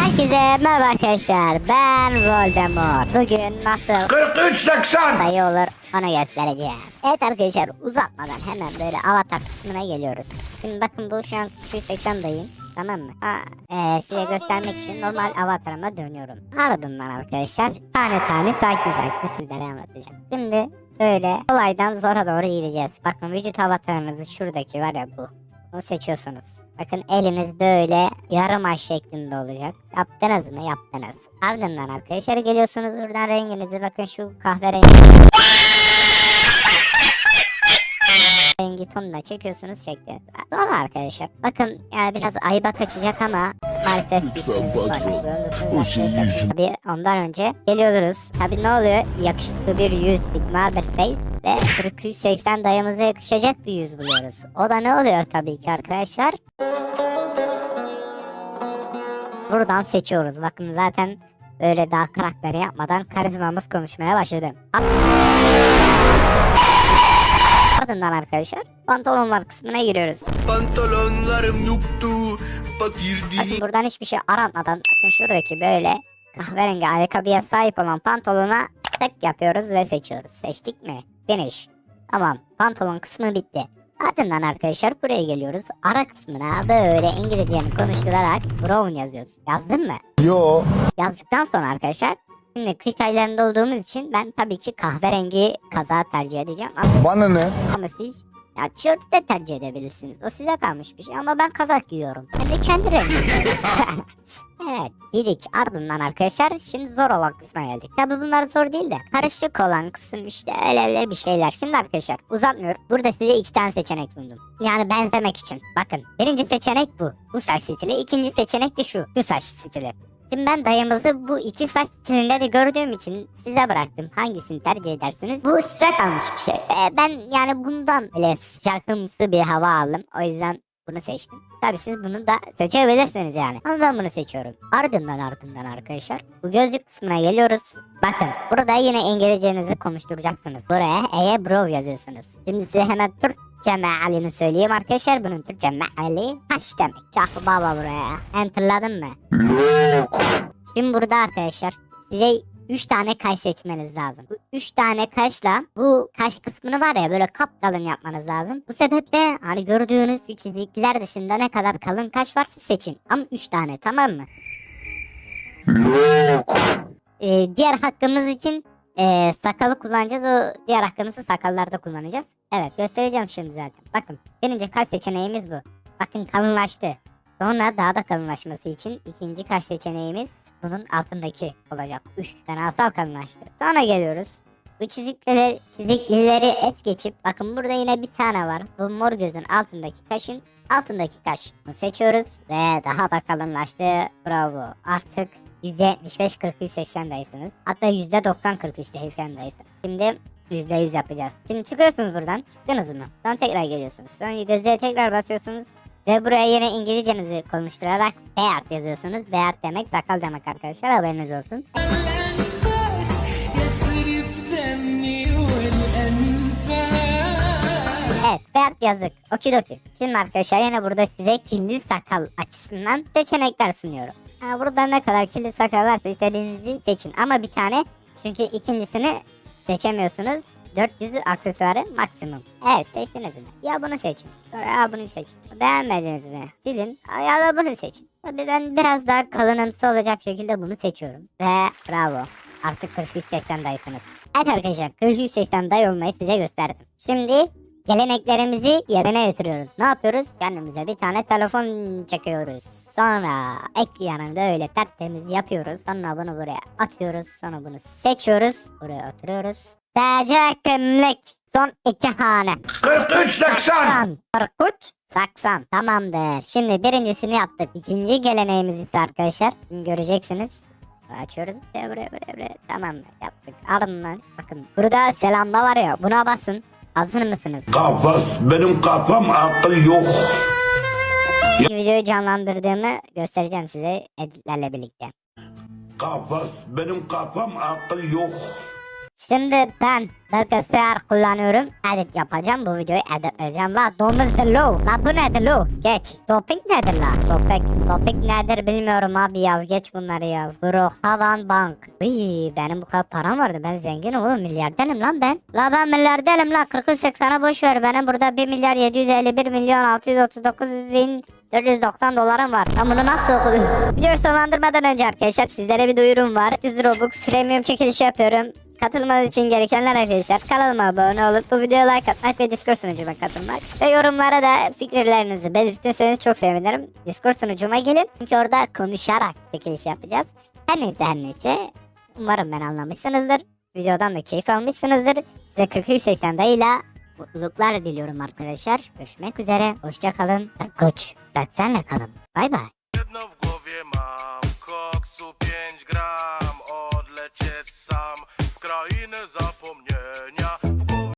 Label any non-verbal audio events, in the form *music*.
Herkese merhaba arkadaşlar. Ben Voldemort. Bugün nasıl 4380 dayı olur onu göstereceğim. Evet arkadaşlar uzatmadan hemen böyle avatar kısmına geliyoruz. Şimdi bakın bu şu an 280 dayım. Tamam mı? Ha, eee, size göstermek için normal avatarıma dönüyorum. Ardından arkadaşlar tane tane sakin sakin sizlere anlatacağım. Şimdi böyle kolaydan zora doğru gideceğiz. Bakın vücut avatarınızı şuradaki var ya bu. Bunu seçiyorsunuz. Bakın eliniz böyle yarım ay şeklinde olacak. Yaptınız mı? Yaptınız. Ardından arkadaşlar geliyorsunuz buradan renginizi bakın şu kahverengi rengi tonuna çekiyorsunuz çektiniz. Doğru arkadaşlar. Bakın yani biraz ayıba kaçacak ama maalesef Tabii ondan önce geliyoruz. Tabii ne oluyor? Yakışıklı bir yüz Sigma bir face ve 4380 dayamıza yakışacak bir yüz buluyoruz. O da ne oluyor tabii ki arkadaşlar? Buradan seçiyoruz. Bakın zaten böyle daha karakteri yapmadan karizmamız konuşmaya başladı. Ardından arkadaşlar pantolonlar kısmına giriyoruz. Pantolonlarım yoktu Fakirdi Bakın buradan hiçbir şey aratmadan bakın şuradaki böyle kahverengi ayakkabıya sahip olan pantolona tek yapıyoruz ve seçiyoruz. Seçtik mi? Finish. Tamam pantolon kısmı bitti. Ardından arkadaşlar buraya geliyoruz. Ara kısmına böyle İngilizceni konuşturarak Brown yazıyoruz. Yazdın mı? Yo. Yazdıktan sonra arkadaşlar şimdi kırk aylarında olduğumuz için ben tabii ki kahverengi kaza tercih edeceğim ama, Bana ne? ama siz ya tişört de tercih edebilirsiniz. O size kalmış bir şey ama ben kazak giyiyorum. Ben de kendi rengim. *laughs* evet yedik ardından arkadaşlar şimdi zor olan kısma geldik. Tabi bunlar zor değil de karışık olan kısım işte öyle öyle bir şeyler. Şimdi arkadaşlar uzatmıyorum. Burada size iki tane seçenek sundum. Yani benzemek için. Bakın birinci seçenek bu. Bu saç stili. İkinci seçenek de şu. Şu saç stili. Şimdi ben dayımızı bu iki saç stilinde de gördüğüm için size bıraktım. Hangisini tercih edersiniz? Bu size kalmış bir şey. Ee, ben yani bundan böyle sıcakımsı bir hava aldım. O yüzden bunu seçtim. Tabi siz bunu da seçebilirsiniz yani. Ama ben bunu seçiyorum. Ardından ardından arkadaşlar bu gözlük kısmına geliyoruz. Bakın burada yine İngilizcenizi konuşturacaksınız. Buraya Eye Bro yazıyorsunuz. Şimdi size hemen Türkçe mealini söyleyeyim arkadaşlar. Bunun Türkçe meali taş demek. Çak baba buraya. Enterladın mı? Yok. Şimdi burada arkadaşlar size 3 tane kaş seçmeniz lazım. Bu 3 tane kaşla bu kaş kısmını var ya böyle kapkalın yapmanız lazım. Bu sebeple hani gördüğünüz çizikler dışında ne kadar kalın kaş varsa seçin. Ama 3 tane tamam mı? Yok. Ee, diğer hakkımız için ee, sakalı kullanacağız. O diğer hakkımızı sakallarda kullanacağız. Evet göstereceğim şimdi zaten. Bakın birinci kaş seçeneğimiz bu. Bakın kalınlaştı. Sonra daha da kalınlaşması için ikinci kaş seçeneğimiz bunun altındaki olacak. Üf fenasal kalınlaştı. Sonra geliyoruz. Bu çizikleri, çizikleri es geçip bakın burada yine bir tane var. Bu mor gözün altındaki kaşın altındaki kaş. Bunu seçiyoruz ve daha da kalınlaştı. Bravo. Artık %75-43-80'deysiniz. Hatta %90-43'teyseniz. Şimdi %100 yapacağız. Şimdi çıkıyorsunuz buradan. Çıktınız mı? Sonra tekrar geliyorsunuz. Sonra gözlüğe tekrar basıyorsunuz. Ve buraya yine İngilizcenizi konuşturarak beyart yazıyorsunuz. Beyart demek sakal demek arkadaşlar haberiniz olsun. Evet beyart yazdık. Okidoki. Şimdi arkadaşlar yine burada size kirli sakal açısından seçenekler sunuyorum. Ha, burada ne kadar kirli sakal varsa istediğinizi seçin. Ama bir tane çünkü ikincisini seçemiyorsunuz. 400 aksesuarı maksimum. Evet seçtiniz mi? Ya bunu seçin. Ya bunu seçin. Beğenmediniz mi? Silin. Ya da bunu seçin. Tabii ben biraz daha kalınımsı olacak şekilde bunu seçiyorum. Ve bravo. Artık 4380'daysınız. Evet arkadaşlar 4380 day olmayı size gösterdim. Şimdi geleneklerimizi yerine getiriyoruz. Ne yapıyoruz? Kendimize bir tane telefon çekiyoruz. Sonra ekleyenin böyle tertemiz yapıyoruz. Sonra bunu buraya atıyoruz. Sonra bunu seçiyoruz. Buraya oturuyoruz. TC kimlik. Son iki hane. 4380 Korkut. Saksan. Tamamdır. Şimdi birincisini yaptık. İkinci geleneğimiz ise arkadaşlar. Göreceksiniz. Açıyoruz. Buraya buraya buraya buraya. Tamam yaptık. Ardından bakın. Burada selamla var ya. Buna basın. Hazır mısınız? Kafas benim kafam akıl yok Bu videoyu canlandırdığımı göstereceğim size editlerle birlikte. Kafas benim kafam akıl yok Şimdi ben bilgisayar kullanıyorum. Edit yapacağım bu videoyu editleyeceğim. La domuzdur lo. La bu nedir lo? Geç. Topic nedir la? Topic. Topic nedir bilmiyorum abi ya. Geç bunları ya. Bro Havan Bank. Uy, benim bu kadar param vardı. Ben zenginim oğlum. Milyardenim lan ben. La ben milyardenim la. 40-80'a boş ver. Benim burada 1 milyar 751 milyon 639 bin 490 dolarım var. Ben bunu nasıl okudum? Videoyu sonlandırmadan önce arkadaşlar sizlere bir duyurum var. 100 Robux Premium çekilişi yapıyorum. Katılmanız için gerekenler arkadaşlar kanalıma abone olup bu videoya like atmak ve Discord sunucuma katılmak. Ve yorumlara da fikirlerinizi belirtirseniz çok sevinirim. Discord sunucuma gelin. Çünkü orada konuşarak çekiliş yapacağız. Her neyse her neyse. Umarım ben anlamışsınızdır. Videodan da keyif almışsınızdır. Size 4380 dayıyla mutluluklar diliyorum arkadaşlar. Görüşmek üzere. Hoşça kalın. Koç. Senle kalın. Bay bay.